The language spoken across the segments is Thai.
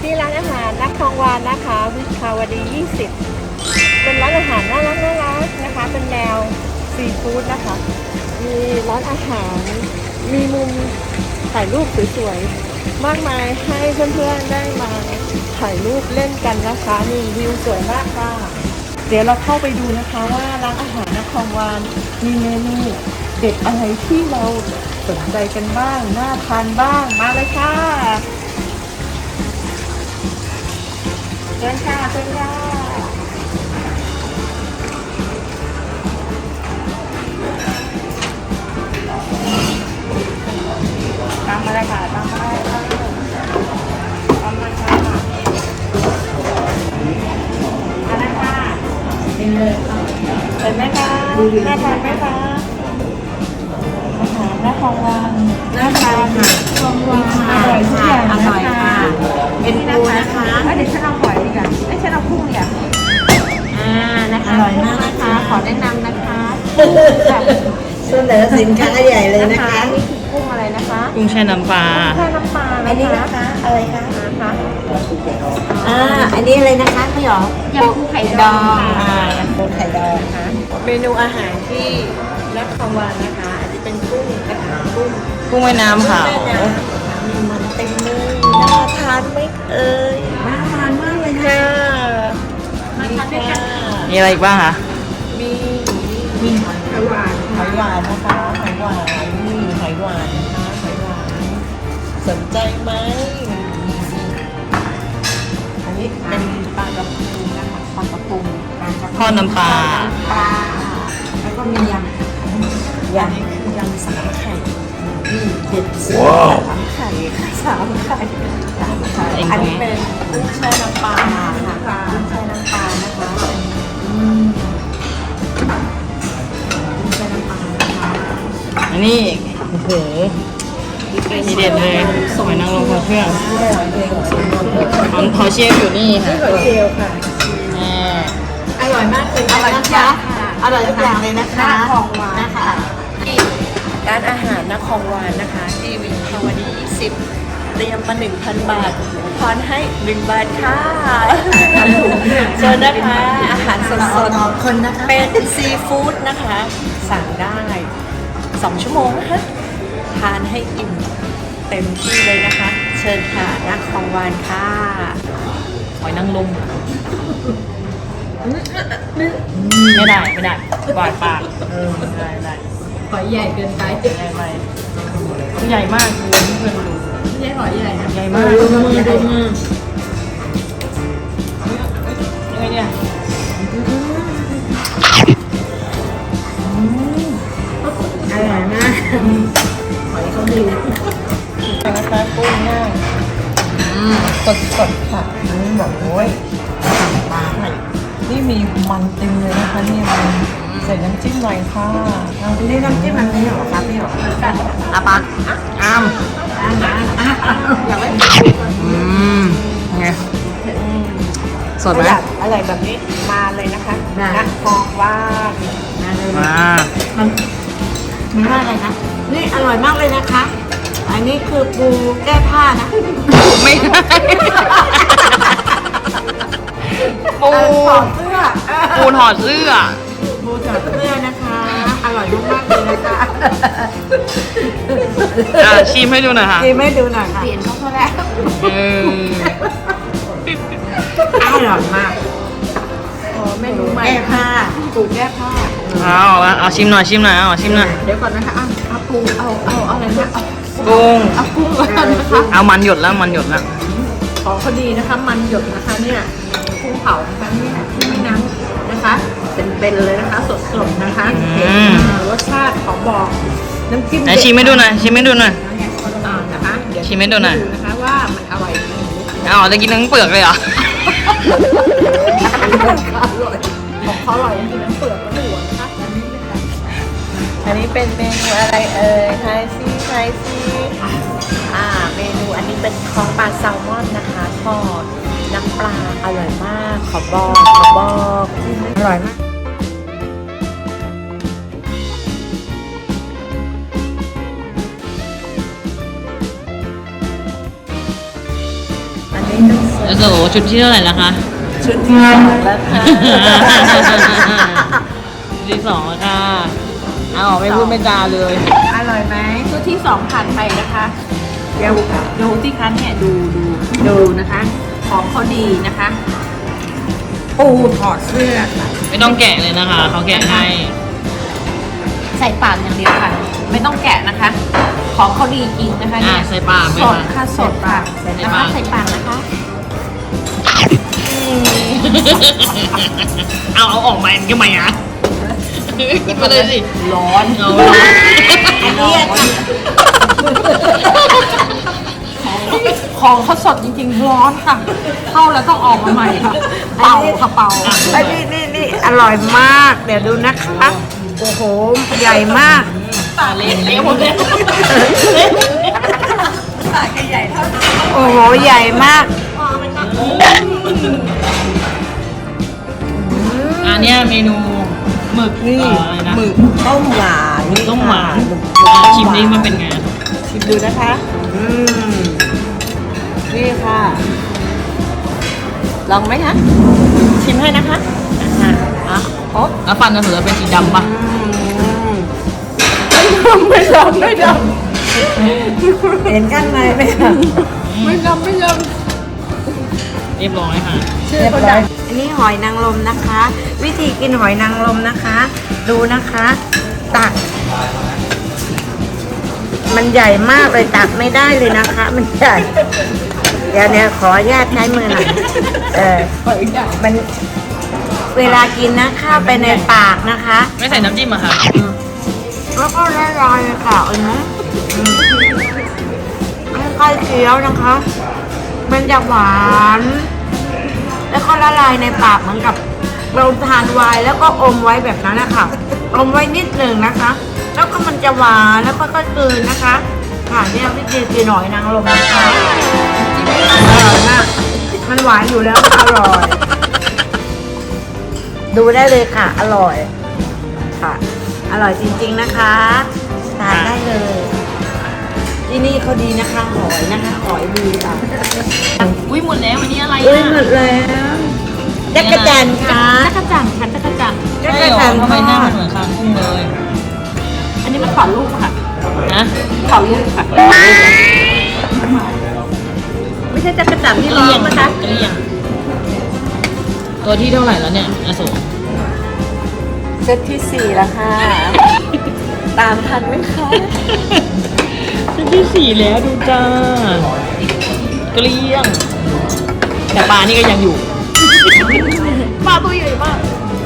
ที่ร้านอาหารนักทองวานนะคะ วิภาวดี 20 เป็นร้านอาหารน่ารักน่ารักนะคะ เป็นแนวซีฟู้ดนะคะ มีร้านอาหาร มีมุมถ่ายรูปสวยๆ มากมายให้เพื่อนๆได้มาถ่ายรูปเล่นกันนะคะ มีวิวสวยมากค่ะ เดี๋ยวเราเข้าไปดูนะคะว่าร้านอาหารนครวานมีเมนูเด็ดอะไรที่เราสนใจกันบ้าง น่าทานบ้าง มาเลยค่ะ เชิญค่ะเชิญค่ะตามมาเลยค่ะตามมาเลยตามมาค่ะมาเลยค่ะเป็นเลยค่ะเห็นไหมคะน่าทานไหมคะอาหารน่าทานวาน น่าทานทองวาอร่อยทุกอย่างอร่อยค่ะเป็นปูนะคะเดี๋ยวฉันเอาหอยดีกว่าไม่ฉันเอากุ้งดีกว่าอ่านะคะอร่อยมากนะคะ ขอแนะนำนะคะเสนอสินค้าใหญ่เลยนะคะนี่คือกุ้งอะไรนะคะกุ้งแช่น้ำปลาแค่น้ำปลาอันนี้นะคะอะไรคะนะคะอ่าอันนี้อะไรนะคะพี่หรอยำกุ้งไข่ดองอ่ายำปูไข่ดองนะคะเมนูอาหารที่นักขวานนะคะอันนี้เป็นกุ้งนะคะกุ้ง กุ้งแม่น้ำขาวมีมันเต็มเลยน่าทานไหมเอ่ยน่าทานมากเลยนะค่ะมาทานด้วยกันมีอะไรอีกบ้างคะมีมีหอยหวานหอยหวานนะคะหอยหวานนี่หอยหวานนะคะหอยหวานสนใจไหมอันนี้เป็นปลากระพงนะคะปลากระพงทอดน้ำปลาปลาแล้วก็มียำอันนี้คือยำสามไข่นี่ เด็ดสุดสามไข่สามไข่สามไข่อันนี้เป็นกุ้งแช่น้ำปลาค่ะกุ้งแช่น้ำปลานะคะอืมกุ้งแช่น้ำปลานะคะอันนี้โอ้โหทีเด็ดเลยสวยนางรมของเครื่องของเขาเชียอยู่นี่ค่ะหอเชลล์ค่ะอร่อยมากเลยอร่อยนะคะอร่อยทุกอย่างเลยนะคะหน้าคลองหวานนะคะ ร้านอาหารนครวานนะคะที่วิภาวดี20 เตรียมมา 1,000 บาททอนให้ 1 บาทค่ะเชิญนะคะ อาหารสดขอบคนนะคะๆเป็นซีฟู้ดนะคะ สั่งได้ 2 ชั่วโมงนะคะ ทานให้อิ่มเต็มที่เลยนะคะ เชิญค่ะนครวานค่ะหอยนางรมไม่ได้ ไม่ได้บาดปากเออไม่ได้ไม่ได้ หอยใหญ่เกินไปไม่ได้ไม่ใหญ่มากเลยเพื่อนดูไม่ใช่หอยใหญ่นะใหญ่มากดูมือดูมือยังไงเนี่ยอร่อยมากหอยเขาดีนะคะกุ้งย่างสดสดๆค่ะนี่แบบโอ้ยปลาไข่นี่มีมันเต็มเลยนะคะนี่มัน ใส่น้ำจิ้มหน่อยค่ะเอานี่น้ำจิ้มมันนี่เหรอครับพี่หรออาปากอ้ามอยากให้อืมไงสดไหมอยากอร่อยแบบนี้มาเลยนะคะนะฟองว่านมาเลยมามันมันว่าอะไรนะนี่อร่อยมากเลยนะคะ อันนี้คือปูแก้ผ้านะไม่ได้ปูถอดเสื้อปูถอดเสื้อ ปูถอดเสื้อนะคะ อร่อยมากๆเลยนะคะอะชิมให้ดูหน่อยค่ะดีไม่ดูหน่อยค่ะเปลี่ยนเขาเขาแล้วเอออร่อยมากอ๋อเมนูใหม่แก้ผ้าปูแก้ผ้าเอาละเอาชิมหน่อยชิมหน่อยเอาชิมหน่อยเดี๋ยวก่อนนะคะเอาเอาปูเอาเอาเอาอะไรนะเอากุ้งเอากุ้งก่อนนะคะเอามันหยดแล้วมันหยดแล้ว ขอพอดีนะคะ มันหยดนะคะเนี่ยกุ้งเผานะคะนี่ที่ไม่น้ำนะคะ เป็นๆเลยนะคะสดๆนะคะเห็นอ่ารสชาติขอบอกน้ำจิ้มไหนชิมให้ดูหน่อยชิมให้ดูหน่อย อ่านะคะเดี๋ยวชิมให้ดูหน่อย นะคะว่ามันอร่อยจริงหรือเปล่าเอาจะกินทั้งเปลือกเลยเหรอของเขาอร่อยจริงๆน้ำเปลือกก็หัวนะคะอันนี้เป็นเมนูอะไรเอ่ยไทยซีไทยซีอ่า เมนูอันนี้เป็นของปลาแซลมอนนะคะทอดน้ำปลาอร่อยมาก ขอบอกขอบอกอร่อยมาก แล้วโซชุดที่เท่าไหร่แล้วคะ ชุดที่สองแล้วค่ะชุดที่สองแล้วค่ะเอาออกไม่พูดไม่จาเลย อร่อยไหมชุดที่สองผ่านไปนะคะเดี๋ยวดูที่คันเนี่ยดูดูดูนะคะ ของเขาดีนะคะปูถอดเสื้อค่ะไม่ต้องแกะเลยนะคะเขาแกะให้ ใส่ปากอย่างเดียวค่ะ ไม่ต้องแกะนะคะ ของเขาดีจริงนะคะอะเนี่ยใส่ปากไหมสดคะ ค่ะสดค่ะใส่นะคะปากใส่ปากนะคะเอาเอาออกมาทำไมอะกินมาเลยสิร้อนเอาอันนี้ของเขาสดจริงๆร้อนค่ะ เข้าแล้วต้องออกมาใหม่ค่ะเป่าค่ะเป่าอันนี้นี่นี่อร่อยมาก เดี๋ยวดูนะคะ โอ้โห ใหญ่มาก ตาเละเละหมดเลยโอ้โห ใหญ่มากอันเนี้ยเมนูหมึกนี่เอ่ออะไรนะหมึกต้มหวานหมึกต้มหวานชิมนี่มันเป็นไงชิมดูนะคะอืมนี่ค่ะ ลองไหมคะ ชิมให้นะคะอะอะโอ้แล้วฟันจะถือเป็นสีดำปะ ไม่ดำไม่ดำเห็นข้างในไหมคะไม่ดำไม่ดเรียบร้อยค่ะำชื่อเขาดังอันนี้หอยนางรมนะคะ วิธีกินหอยนางรมนะคะ ดูนะคะ ตัก มันใหญ่มากเลยตักไม่ได้เลยนะคะ มันใหญ่เดี๋ยวเนี่ยขออนุญาตใช้มือหน่อยเออมันเวลากินนะข้าวไปในปากนะคะ ไม่ใส่น้ำจิ้มอะค่ะ แล้วก็ละลายค่ะเอันนี้ค่อยๆเคี้ยวนะคะ มันจะหวาน แล้วก็ละลายในปากเหมือนกับเราทานไวน์แล้วก็อมไว้แบบนั้นนะคะอมไว้นิดหนึ่งนะคะ แล้วก็มันจะหวานแล้วก็ก็กลืนนะคะค่ะเนี่ยวิธีกินหน่อยนางรมนะคะอร่อยมากมันหวานอยู่แล้วอร่อย ดูได้เลยค่ะ อร่อย อร่อยจริงๆนะคะทานได้เลย ที่นี่เขาดีนะคะหอยนะคะหอยดีค่ะอุ้ยหมดแล้ววันนี้อะไรอุ้ยอะหมดแล้วจักรจันทร์ค่ะจักรจันทร์ค่ะจักรจันทร์จัใช่กรเหรอจันทร์ทำทไมหน้าอมันดเหมือนคางกุ้งเลย อันนี้มันขอลูกค่ะนะขอลูกค่ะ ไม่ใช่จักรจันทร์ที่ร้องนะคะเกลี้ยงตัวที่เท่าไหร่แล้วเนี่ยอโศกเซตที่สี่แล้วค่ะ ตามทันไหมคะชุดที่สี่แล้วดูจ้า เกลี้ยง แต่ปลานี่ก็ยังอยู่ ปลาตัวใหญ่มาก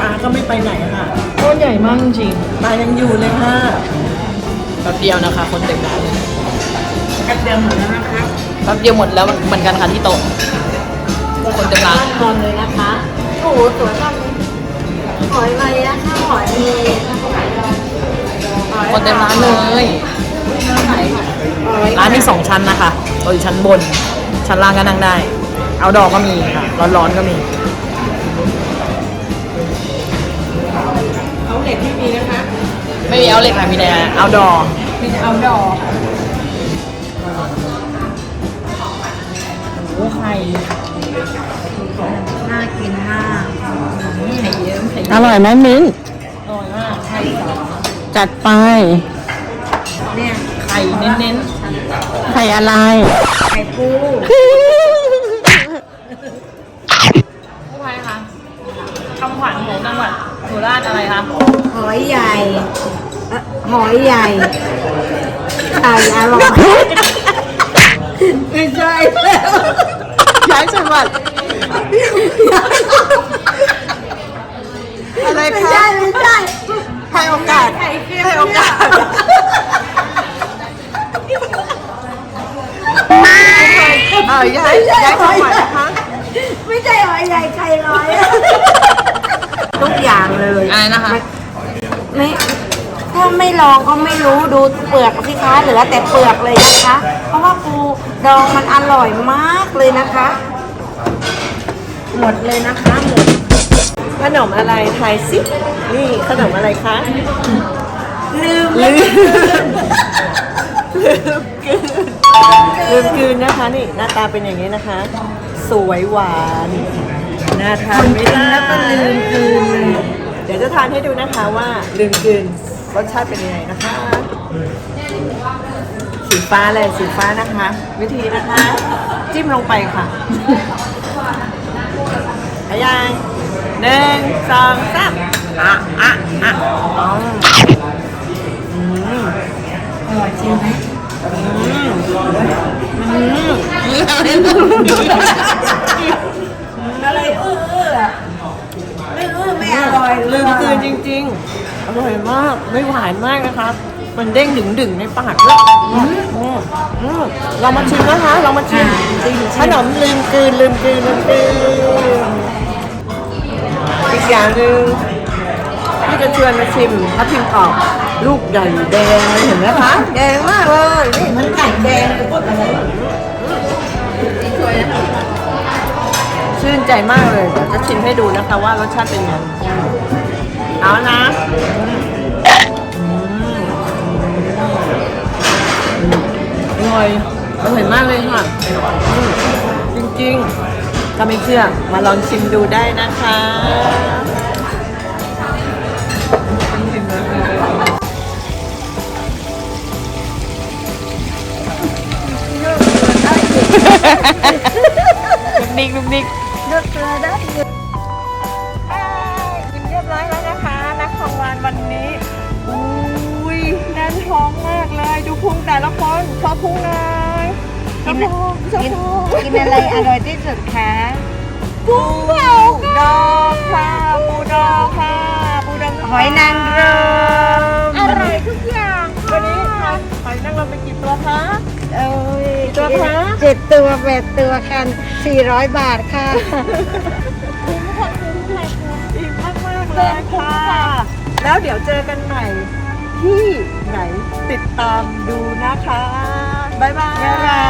ปลาก็ไม่ไปไหนค่ะต้นใหญ่มากจริงปลายังอยู่เลยค่ะแป๊บเดียวนะคะ คนเต็มร้านเลยกระเทียมหมดแล้วนะคะแป๊บเดียวหมดแล้วเหมือนกันค่ะที่โต๊ะคนเต็มร้าน นอนเลยนะคะ โอ้โหสวยมากเลยห อยมาเลยนะคะหอยมีคนเต็มร้านเลย ร้านมีสองชั้นนะคะเราอยู่ชั้นบน ชั้นล่างก็นั่งได้ เอาดอกก็มีค่ะ ร้อนๆก็มี เอาเหล็กที่มีนะคะ ไม่มีเอาเหล็กค่ะมีแต่เอาดอมีเอาดอกโอ้ไข่น่ากินมาก ร่อยไหมมิ้นอร่อยมากไข่จัดไป เนี่ยไข่เน้นไข่อะไรไข่ปูๆผู้ชายคะคำขวัญของจังหวัดสุราษฎร์อะไรคะหอยใหญ่เอ่อหอยใหญ่ไข่อร่อยไม่ใช่แล้ว ออย้ายย้ายจังหวัดนะคะไม่ใช่หอยใหญ่ไข่ลอยทุกอย่างเลยอะไรนะคะ ไม่ถ้าไม่ลองก็ไม่รู้ดูเปลือกสิคะเหลือแต่เปลือกเลยนะคะ เพราะว่าปูดองมันอร่อยมากเลยนะคะ หมดเลยนะคะหมดขนมอะไรทายสินี่ขนมอะไรคะลืมลืมลืม ลืนลืมกลืนนะคะนี่หน้าตาเป็นอย่างนี้นะคะ สวยหวานน่าทานไม่ได้แล้วก็ลืมกลืนเลยเดี๋ยวจะทานให้ดูนะคะว่าลืมกลืนรสชาติเป็นยังไงนะคะสีฟ้าเลยสีฟ้านะคะ วิธีนะคะ จิ้มลงไปค่ะอายังหนึ่งสองสามอะอะอะอ๋ออืมอร่อยจริงไหม อะไรเออเอออะไม่เออไม่อร่อยลืมกลืนจริงๆ อร่อยมาก ไม่หวานมากนะคะมันเด้งดึงดึงๆในปากด้วยอืมอืมเรามาชิมนะคะ เรามาชิมขนมลืมกลืนลืมกลืนลืมกลืนอีกอย่างหนึ่งที่จะชวนมาชิมทับทิมกรอบ ลูกใหญ่แดงเห็นไหมคะแดงมากเลยนี่มันไข่แดงหรือะไรชื่นใจมากเลยเดี๋ยวจะชิมให้ดูนะคะว่ารสชาติเป็นยังไงเอานะอร่อยอร่อยมากเลยค่ะ จริงๆ ถ้าไม่เชื่อมาลองชิมดูได้นะคะ กนุกนิกเลือกเกลือได้กินเรียบร้อยแล้วนะคะ นักของวานวันนี้อุ้ยแน่นท้องมากเลย ดูพุงแต่ละคนชอบพุงเลยชอบพุงชอบกินพุงกินอะไรอร่อยที่สุดคะปูดองค่ะปูดองค่ะปูดองหอยนางรมอร่อยทุกอย่างวันนี้ค่ะหอยนางรมไปกี่ตัวคะเอ้ยตัวคะเจ็ดตัวแปดตัวกัน 400 บาทค่ะอิ่มมากมากๆเลยค่ะ แล้วเดี๋ยวเจอกันใหม่ที่ไหนติดตามดูนะคะ บ๊ายบายบ๊ายบาย